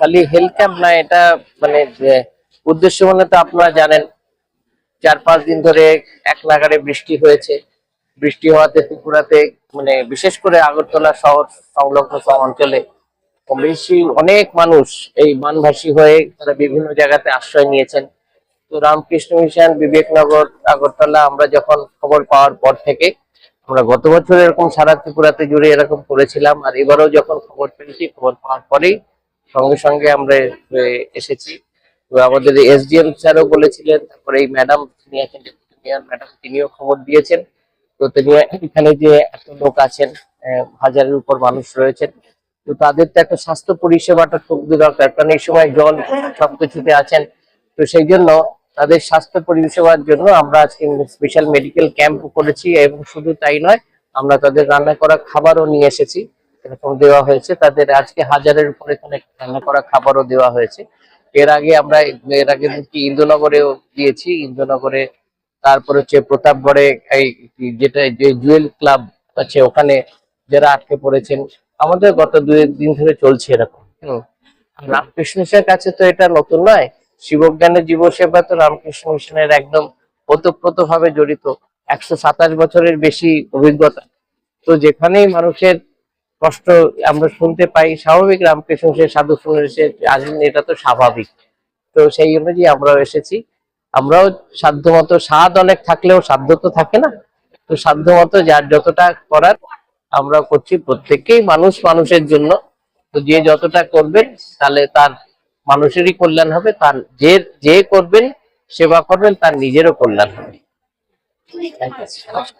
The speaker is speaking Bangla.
খালি হেলথ ক্যাম্প না, এটা মানে উদ্দেশ্য মানে তো আপনারা জানেন, চার পাঁচ দিন ধরে এক নাগারে বৃষ্টি হয়েছে। বৃষ্টি হওয়াতে, ত্রিপুরাতে মানে বিশেষ করে আগরতলা শহর সংলগ্ন সব অঞ্চলে বেশি অনেক মানুষ এই বানভাসী হয়ে তারা বিভিন্ন জায়গাতে আশ্রয় নিয়েছেন। তো রামকৃষ্ণ মিশন, বিবেকনগর, আগরতলা, আমরা যখন খবর পাওয়ার পর থেকে, আমরা গত বছর এরকম সারা ত্রিপুরাতে জুড়ে এরকম করেছিলাম, আর এবারও যখন খবর পেয়েছি, খবর পাওয়ার পরেই সঙ্গে সঙ্গে আমরা এসেছি। আমাদের এসডিএম স্যারও বলেছিলেন, তারপরে এই ম্যাডাম তিনি আছেন মেয়র ম্যাডাম, তিনিও খবর দিয়েছেন। তো তিনি এখানে যে এত লোক আছেন হাজারের উপর মানুষ রয়েছেন, তো তাদের তো একটা স্বাস্থ্য পরিষেবাটা খুব দরকার, কারণ এই সময় জল সবকিছুতে আছেন। তো সেই জন্য তাদের স্বাস্থ্য পরিষেবার জন্য আমরা আজকে স্পেশাল মেডিকেল ক্যাম্প করেছি এবং শুধু তাই নয়, আমরা তাদের রান্না করা খাবারও নিয়ে এসেছি। এরকম দেওয়া হয়েছে। তাদের আজকে হাজারের উপরে রান্না করা খাবারও দেওয়া হয়েছে। এর আগে আমরা এর আগে কি ইন্দোনগরেও দিয়েছি। ইন্দোনগরে তারপর হচ্ছে প্রতাপগড়ে এই যেটা যে জুয়েল ক্লাব আছে, ওখানে যারা আটকে পড়েছেন, আমাদের গত দুই দিন ধরে চলছে এরকম। রামকৃষ্ণ মিশনের কাছে তো এটা নতুন নয়। শিবজ্ঞানের জীব সেবা তো রামকৃষ্ণ মিশনের একদম ওতপ্রোত ভাবে জড়িত। একশো সাতাশ বছরের বেশি অভিজ্ঞতা। তো যেখানেই মানুষের কষ্ট আমরা শুনতে পাই, স্বাভাবিক রামকৃষ্ণ সে সাধু শুনে এসে আসবেন এটা তো স্বাভাবিক। তো সেই অনুযায়ী আমরাও এসেছি। আমরাও সাধ্য মতো স্বাদ অনেক থাকলেও সাধ্য তো থাকে না। তো সাধ্য মতো যার যতটা করার আমরা করছি প্রত্যেককেই মানুষ মানুষের জন্য। তো যে যতটা করবেন, তাহলে তার মানুষেরই কল্যাণ হবে, তার যে যে করবেন, সেবা করবেন, তার নিজেরও কল্যাণ হবে।